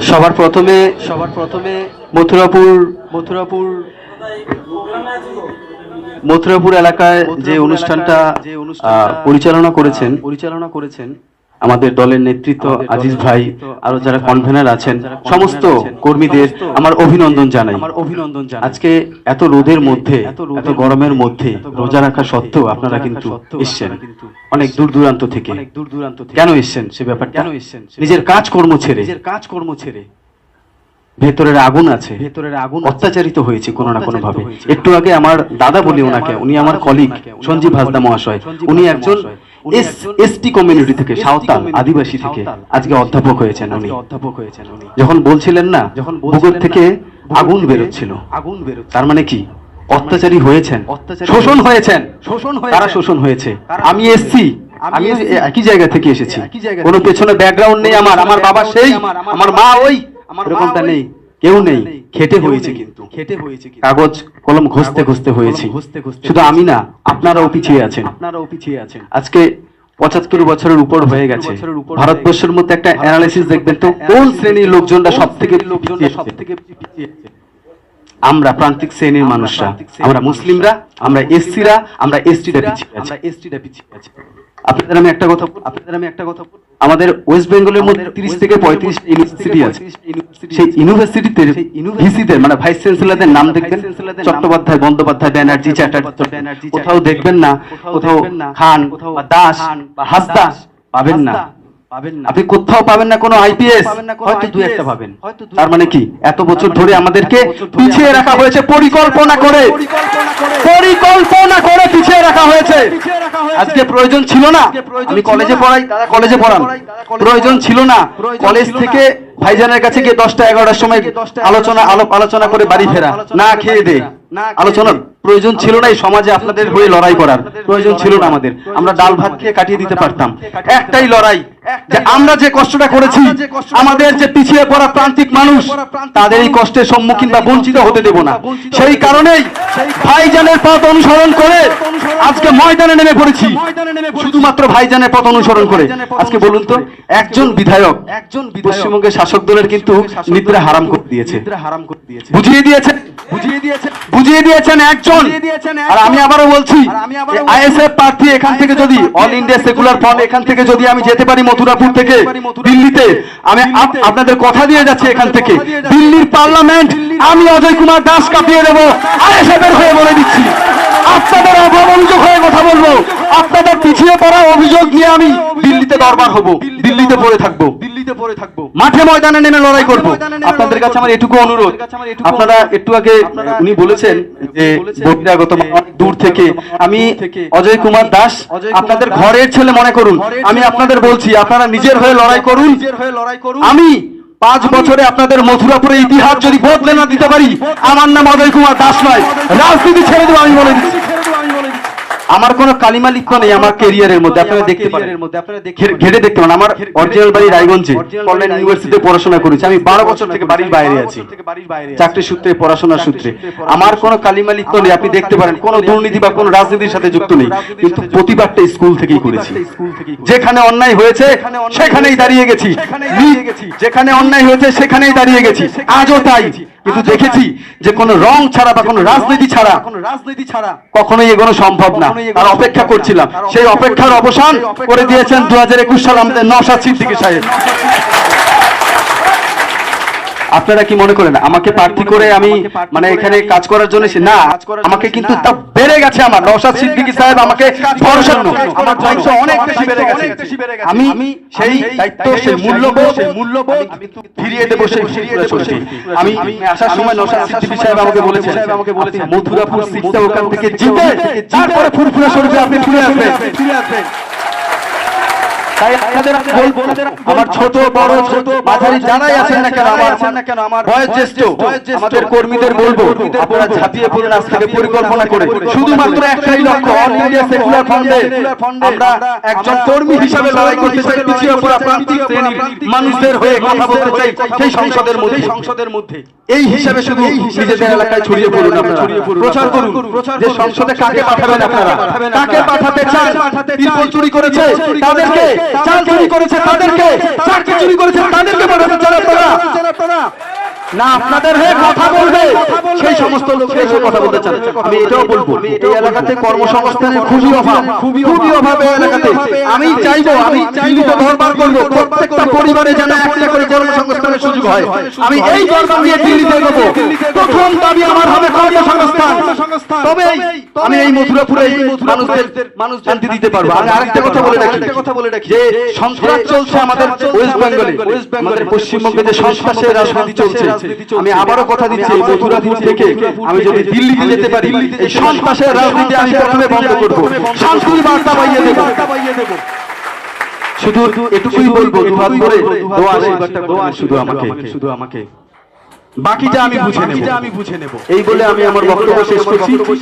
সবার প্রথমে সবার প্রথমে মথুরাপুর মথুরাপুর মথুরাপুর এলাকায় যে অনুষ্ঠানটা যে অনুষ্ঠান পরিচালনা করেছেন। পরিচালনা করেছেন। আমাদের দলের নেতৃত্ব আজিজ ভাই আরও যারা কনভেনার আছেন সমস্ত কর্মীদের আমার অভিনন্দন জানাই। অভিনন্দন আজকে এত রোদের মধ্যে এত গরমের মধ্যে রোজা রাখা সত্ত্বেও আপনারা কিন্তু এসছেন। অনেক দূর দূরান্ত থেকে। দূর দূরান্ত কেন এসছেন সে ব্যাপার কেন এসছেন নিজের কাজকর্ম ছেড়ে। নিজের কাজকর্ম ছেড়ে। ভেতরের আগুন আছে। ভেতরের আগুন অত্যাচারিত হয়েছে কোনো না কোনো ভাবে একটু আগে আমার দাদা বলি ওনাকে উনি আমার কলিগ সঞ্জীব হাসদা মহাশয়। উনি একজন এস এসটি কমিউনিটি থেকে সাঁওতাল আদিবাসী থেকে আজকে অধ্যাপক হয়েছেন উনি। অধ্যাপক হয়েছেন উনি। যখন বলছিলেন না যখন বুকের থেকে আগুন বেরোচ্ছিল। আগুন তার মানে কি? অত্যাচারী হয়েছেন। শোষণ হয়েছেন। শোষণ তারা শোষণ হয়েছে? আমি এসছি। আমি একই জায়গা থেকে এসেছি। কোনো পেছনে ব্যাকগ্রাউন্ড নেই আমার আমার বাবা সেই আমার মা ওই। এরকমটা নেই। কেউ নেই। খেটে হয়েছে কিন্তু। খেটে হয়েছে কাগজ কলম ঘষতে ঘষতে হয়েছে। শুধু আমি না আপনারাও পিছিয়ে আছেন। আপনারাও পিছিয়ে আছেন। আজকে পঁচাত্তর বছরের উপর হয়ে গেছে। ভারতবর্ষের মধ্যে একটা অ্যানালিসিস দেখবেন তো কোন শ্রেণির লোকজনরা সব থেকে লোকজনরা সব থেকে পিছিয়ে আছে? আমরা প্রান্তিক শ্রেণির মানুষরা আমরা মুসলিমরা আমরা এসসিরা আমরা এসটিরা পিছিয়ে আছি। আমরা এসটিরা পিছিয়ে আছি। আপনাদের আমি একটা কথা আপনাদের আমি একটা কথা আমাদের ওয়েস্ট বেঙ্গলের মধ্যে তিরিশ থেকে পঁয়ত্রিশ ইউনিভার্সিটি আছে। সেই ইউনিভার্সিটিতে ভিসিদের মানে ভাইস চ্যান্সেলরদের নাম দেখবেন। চট্টোপাধ্যায় বন্দ্যোপাধ্যায় ব্যানার্জি চ্যাটার্জি। কোথাও দেখবেন না কোথাও খান বা দাস বা হাসদা পাবেন না। পাবেন না। আপনি কোথাও পাবেন না কোনো আইপিএস হয়তো দু একটা পাবেন। তার মানে কি? এত বছর ধরে আমাদেরকে পিছিয়ে রাখা হয়েছে পরিকল্পনা করে। পরিকল্পনা করে। পিছিয়ে রাখা হয়েছে। আজকে প্রয়োজন ছিল না। আমি কলেজে পড়াই দাদা কলেজে পড়ান প্রয়োজন ছিল না। কলেজ থেকে ভাইজানের কাছে গিয়ে দশটা এগারোটার সময় আলোচনা আলোপ আলোচনা করে বাড়ি ফেরা। না খেয়ে দে। আলোচনার প্রয়োজন ছিল না এই সমাজে আপনাদের হয়ে লড়াই করার। প্রয়োজন ছিল না আমাদের। আমরা ডাল ভাত খেয়ে কাটিয়ে দিতে পারতাম। একটাই লড়াই। যে আমরা যে কষ্টটা করেছি আমাদের যে পিছিয়ে পড়া প্রান্তিক মানুষ তাদের এই কষ্টের সম্মুখীন বা বঞ্চিত হতে দেব না। সেই কারণেই ভাইজানের পথ অনুসরণ করে আজকে ময়দানে নেমে পড়েছি। শুধুমাত্র ভাইজানের পথ অনুসরণ করে। আজকে বলুন তো একজন বিধায়ক একজন পশ্চিমবঙ্গের শাসক দলের কিন্তু নিদ্রা হারাম করে দিয়েছে। করে দিয়েছে। বুঝিয়ে দিয়েছেন। বুঝিয়ে দিয়েছেন একজন। আর আমি আবারও বলছি আইএসএফ প্রার্থী এখান থেকে যদি অল ইন্ডিয়া সেকুলার ফ্রন্ট এখান থেকে যদি আমি যেতে পারি মথুরাপুর থেকে দিল্লিতে আমি আপনাদের কথা দিয়ে যাচ্ছি এখান থেকে। দিল্লির পার্লামেন্ট আমি অজয় কুমার দাস কাঁপিয়ে দেবো। আইএসএফ এর হয়ে বলে দিচ্ছি। আপনাদের অভাবঞ্জক হয়ে কথা বলব। আপনাদের পিছিয়ে পড়া অভিযোগ নিয়ে আমি দিল্লিতে দরবার হব, দিল্লিতে পড়ে থাকব। দিল্লিতে পড়ে থাকব মাঠে ময়দানে নেমে লড়াই করব। আপনাদের কাছে আমার এটুকু অনুরোধ। আপনারা একটু আগে উনি বলেছেন যে বহিরাগত দূর থেকে। আমি অজয় কুমার দাস, আপনাদের ঘরের ছেলে মনে করুন। আমি আপনাদের বলছি, আপনারা নিজের হয়ে লড়াই করুন। আমি পাঁচ বছরে আপনাদের মথুরাপুরের ইতিহাস যদি বদলে না দিতে পারি, আমার নাম অজয় কুমার দাস নয়। রাজনীতি ছেড়ে দেবো আমি বলে দিচ্ছি। আমার কোনো কালিমা লিপ্ত নেই আমার কেরিয়ারের মধ্যে। আপনারা দেখতে পারেন। ঘেটে দেখতে পারেন। আমার অরিজিনাল বাড়ি রায়গঞ্জে। কল্যাণ ইউনিভার্সিটিতে পড়াশোনা করেছি। আমি বারো বছর থেকে বাড়ির বাইরে আছি। চাকরি সূত্রে পড়াশোনার সূত্রে। আমার কোনো কালিমা লিপ্ত নেই। আপনি দেখতে পারেন কোনো দুর্নীতি বা কোনো রাজনীতির সাথে যুক্ত নেই। কিন্তু প্রতিবাদটা স্কুল থেকেই করেছি। যেখানে অন্যায় হয়েছে সেখানেই দাঁড়িয়ে গেছি। যেখানে অন্যায় হয়েছে সেখানেই দাঁড়িয়ে গেছি। আজও তাই। কিন্তু দেখেছি যে কোনো রং ছাড়া বা কোনো রাজনীতি ছাড়া কোনো রাজনীতি ছাড়া কখনোই এগোনো সম্ভব না। আর অপেক্ষা করছিলাম। সেই অপেক্ষার অবসান করে দিয়েছেন দু হাজার একুশ সাল আমাদের নশা সিদ্দিকী সাহেব। আপনারা কি মনে করেন? আমাকে প্রার্থী করে আমি মানে এখানে কাজ করার জন্য না আমাকে কিন্তু তা বেড়ে গেছে আমার। নওশাদ সিদ্দিকী সাহেব আমাকে ভরসা আমার দায়িত্ব অনেক বেশি বেড়ে গেছে। আমি সেই দায়িত্ব সেই মূল্যবোধ সেই মূল্যবোধ ফিরিয়ে দেবো সেই আমি আসার সময় নওশাদ সিদ্দিকী সাহেব আমাকে বলেছেন আমাকে বলেছেন। মথুরাপুর সিটটা ওখান থেকে জিতে তারপরে ফুরফুরে শরীফে আপনি ফিরে আসবেন। ফিরে আসবেন। তাই আপনাদের বলব। আমার ছোট বড় ছোট মাঝারি যারাই আছেন না কেন আমার না কেন আমার বয়োজ্যেষ্ঠ আমাদের কর্মীদের বলব আপনারা ঝাঁপিয়ে পড়ুন আজ থেকে পরিকল্পনা করে। শুধুমাত্র একটাই লক্ষ্য অল ইন্ডিয়া সেকুলার ফান্ডে আমরা একজন কর্মী হিসাবে লড়াই করতে চাই পিছিয়ে পড়া প্রান্তিক শ্রেণির মানুষদের হয়ে কথা বলতে চাই সেই সংসদের মধ্যে। সংসদের মধ্যে এই হিসাবে শুধু নিজেদের এলাকায় ছড়িয়ে পড়ুন আপনারা। প্রচার করুন। যে সংসদে কাকে পাঠাবেন আপনারা? কাকে পাঠাতে চান? চুরি করেছে? তাদেরকে চাল চুরি করেছে তাদেরকে চাকরি চুরি করেছে তাদেরকে আপনারা না আপনাদের হয়ে কথা বলবে। সেই সমস্ত লোকের হয়ে কথা বলতে চান আমি এটাও বলব। এই এলাকাতে কর্মসংস্থানের খুবই অভাব। খুবই অভাব। এই এলাকাতে। আমি চাইব আমি দরবার করব। প্রত্যেকটা পরিবারে যেন একটা করে কর্মসংস্থানের সুযোগ হয়। আমি এই দরবার নিয়ে দিল্লিতে দেবো। প্রথম দাবি তবে আমি এই মথুরাপুরে মানুষদের মানুষ শান্তি দিতে পারব। আমি আরেকটা কথা বলে রাখি। কথা বলে রাখি। যে সন্ত্রাস চলছে আমাদের ওয়েস্ট বেঙ্গলে। আমাদের পশ্চিমবঙ্গে যে সন্ত্রাসের রাজনীতি চলছে। আমি আবারও কথা দিচ্ছি মথুরাপুর থেকে আমি যদি দিল্লিতে যেতে পারি এই সন্ত্রাসের রাজনীতি আমি প্রথমে বন্ধ করব। শান্তির বার্তা পাইয়ে দেবো। শুধু এটুকুই বলব দুহাত করে দোয়া আশীর্বাদটা করবেন শুধু আমাকে। শুধু আমাকে। বাকিটা আমি বুঝে নেব। আমি বুঝে নেব। এই বলে আমি আমার বক্তব্য শেষ করছি